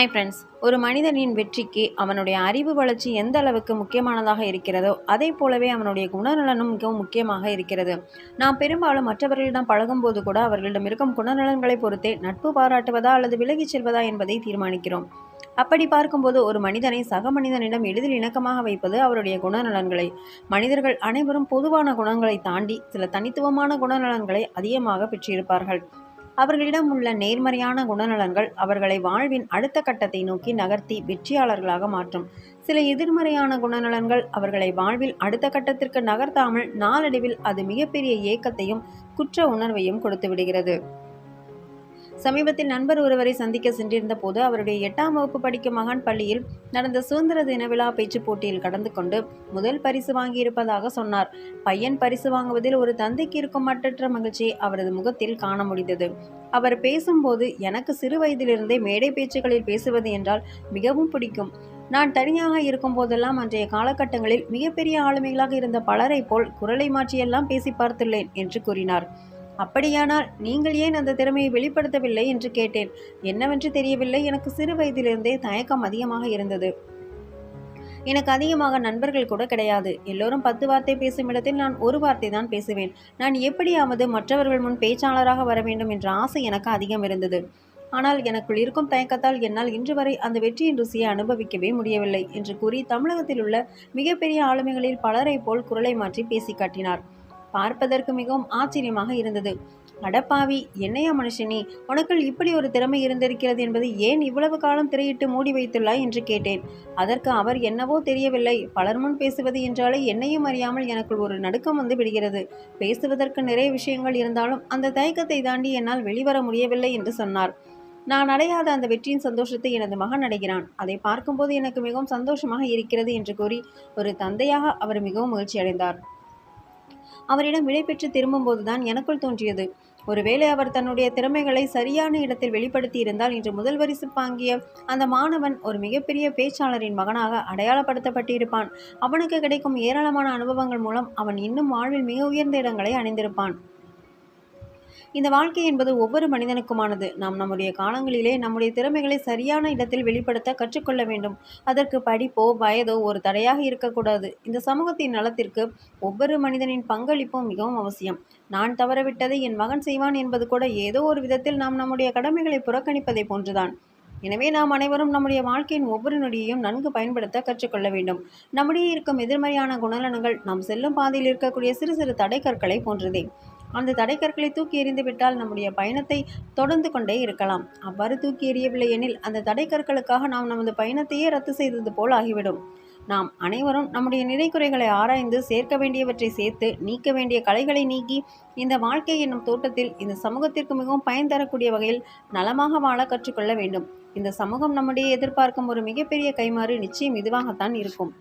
Hi friends ஒரு மனிதனின் வெற்றிக்கு அவனுடைய அறிவு வளர்ச்சி எந்த அளவுக்கு முக்கியமானதாக இருக்கிறதோ அதே போலவே அவனுடைய குணநலனும் மிகவும் முக்கியமாக இருக்கிறது. நாம் பெரும்பாலும் மற்றவர்களிடம் பழகும்போது கூட அவர்களிடம் இருக்கும் குணநலன்களை பொறுத்தே நட்பு பாராட்டுவதா அல்லது விலகிச் செல்வதா என்பதை தீர்மானிக்கிறோம். அப்படி பார்க்கும்போது ஒரு மனிதனை சக மனிதனிடம் எளிதில் இணக்கமாக வைப்பது அவருடைய குணநலன்களை. மனிதர்கள் அனைவரும் பொதுவான குணங்களை தாண்டி சில தனித்துவமான குணநலன்களை அதிகமாக பெற்றிருப்பார்கள். அவர்களிடம் உள்ள நேர்மறையான குணநலன்கள் அவர்களை வாழ்வின் அடுத்த கட்டத்தை நோக்கி நகர்த்தி வெற்றியாளர்களாக மாற்றும். சில எதிர்மறையான குணநலன்கள் அவர்களை வாழ்வில் அடுத்த கட்டத்திற்கு நகர்த்தாமல் நாளடைவில் அது மிகப்பெரிய ஏக்கத்தையும் குற்ற உணர்வையும் கொடுத்து விடுகிறது சமீபத்தில் நண்பர் ஒருவரை சந்திக்க சென்றிருந்த போது அவருடைய எட்டாம் வகுப்பு படிக்கும் மகன் பள்ளியில் நடந்த சுதந்திர தின விழா பேச்சுப் போட்டியில் கடந்து கொண்டு முதல் பரிசு வாங்கியிருப்பதாக சொன்னார். பையன் பரிசு வாங்குவதில் ஒரு தந்தைக்கு இருக்கும் மட்டற்ற மகிழ்ச்சியை அவரது முகத்தில் காண முடிந்தது. அவர் பேசும்போது எனக்கு சிறு வயதிலிருந்தே மேடை பேச்சுகளில் பேசுவது என்றால் மிகவும் பிடிக்கும். நான் தனியாக இருக்கும் போதெல்லாம் அன்றைய காலகட்டங்களில் மிகப்பெரிய ஆளுமைகளாக இருந்த பலரை போல் குரலை மாற்றியெல்லாம் பேசி பார்த்துள்ளேன் என்று கூறினார். அப்படியானால் நீங்கள் ஏன் அந்த திறமையை வெளிப்படுத்தவில்லை என்று கேட்டேன். என்னவென்று தெரியவில்லை. எனக்கு சிறு வயதிலிருந்தே தயக்கம் அதிகமாக இருந்தது. எனக்கு அதிகமாக நண்பர்கள் கூட கிடையாது. எல்லோரும் பத்து வார்த்தை பேசும் இடத்தில் நான் ஒரு வார்த்தை தான் பேசுவேன். நான் எப்படியாவது மற்றவர்கள் முன் பேச்சாளராக வர வேண்டும் என்ற ஆசை எனக்கு அதிகம் இருந்தது. ஆனால் எனக்குள் இருக்கும் தயக்கத்தால் என்னால் இன்று வரை அந்த வெற்றியின் ருசியை அனுபவிக்கவே முடியவில்லை என்று கூறி தமிழகத்தில் உள்ள மிகப்பெரிய ஆளுமைகளில் பலரை போல் குரலை மாற்றி பேசி காட்டினார். பார்ப்பதற்கு மிகவும் ஆச்சரியமாக இருந்தது. அடப்பாவி என்னையா மனுஷனி உனக்குள் இப்படி ஒரு திறமை இருந்திருக்கிறது என்பது ஏன் இவ்வளவு காலம் திரையிட்டு மூடி வைத்துள்ளாய் என்று கேட்டேன். அதற்கு அவர் என்னவோ தெரியவில்லை. பலர் முன் பேசுவது என்றாலே என்னையும் அறியாமல் எனக்குள் ஒரு நடுக்கம் வந்து விடுகிறது. பேசுவதற்கு நிறைய விஷயங்கள் இருந்தாலும் அந்த தயக்கத்தை தாண்டி என்னால் வெளிவர முடியவில்லை என்று சொன்னார். நான் அடையாத அந்த வெற்றியின் சந்தோஷத்தை எனது மகன் அடைகிறான். அதை பார்க்கும்போது எனக்கு மிகவும் சந்தோஷமாக இருக்கிறது என்று கூறி ஒரு தந்தையாக அவர் மிகவும் மகிழ்ச்சி அடைந்தார் அவரிடம் விடைபெற்று திரும்பும்போதுதான் எனக்குள் தோன்றியது. ஒருவேளை அவர் தன்னுடைய திறமைகளை சரியான இடத்தில் வெளிப்படுத்தி இருந்தால் இன்று முதல் வரிசு பாங்கிய அந்த மாணவன் ஒரு மிகப்பெரிய பேச்சாளரின் மகனாக அடையாளப்படுத்தப்பட்டிருப்பான். அவனுக்கு கிடைக்கும் ஏராளமான அனுபவங்கள் மூலம் அவன் இன்னும் வாழ்வில் மிக உயர்ந்த இடங்களை அடைந்திருப்பான் இந்த வாழ்க்கை என்பது ஒவ்வொரு மனிதனுக்குமானது. நாம் நம்முடைய காலங்களிலே நம்முடைய திறமைகளை சரியான இடத்தில் வெளிப்படுத்த கற்றுக்கொள்ள வேண்டும். அதற்கு படிப்போ வயதோ ஒரு தடையாக இருக்கக்கூடாது. இந்த சமூகத்தின் நலத்திற்கு ஒவ்வொரு மனிதனின் பங்களிப்பும் மிகவும் அவசியம். நான் தவறவிட்டதை என் மகன் செய்வான் என்பது கூட ஏதோ ஒரு விதத்தில் நாம் நம்முடைய கடமைகளை புறக்கணிப்பதை போன்றுதான். எனவே நாம் அனைவரும் நம்முடைய வாழ்க்கையின் ஒவ்வொரு நொடியையும் நன்கு பயன்படுத்த கற்றுக்கொள்ள வேண்டும். நம்முடைய இருக்கும் எதிர்மறையான குணநலன்கள் நாம் செல்லும் பாதையில் இருக்கக்கூடிய சிறு சிறு தடைக்கற்களை போன்றதே. அந்த தடைக்கற்களை தூக்கி எறிந்துவிட்டால் நம்முடைய பயணத்தை தொடர்ந்து கொண்டே இருக்கலாம். அவ்வாறு தூக்கி எறியவில்லை எனில் அந்த தடைக்கற்களுக்காக நாம் நமது பயணத்தையே ரத்து செய்தது போல் ஆகிவிடும். நாம் அனைவரும் நம்முடைய நிறைக்குறைகளை ஆராய்ந்து சேர்க்க வேண்டியவற்றை சேர்த்து நீக்க வேண்டிய கலைகளை நீக்கி இந்த வாழ்க்கை என்னும் தோட்டத்தில் இந்த சமூகத்திற்கு மிகவும் பயன் தரக்கூடிய வகையில் நலமாக வாழ கற்றுக்கொள்ள வேண்டும். இந்த சமூகம் நம்முடைய எதிர்பார்க்கும் ஒரு மிகப்பெரிய கைமாறு நிச்சயம் இதுவாகத்தான் இருக்கும்.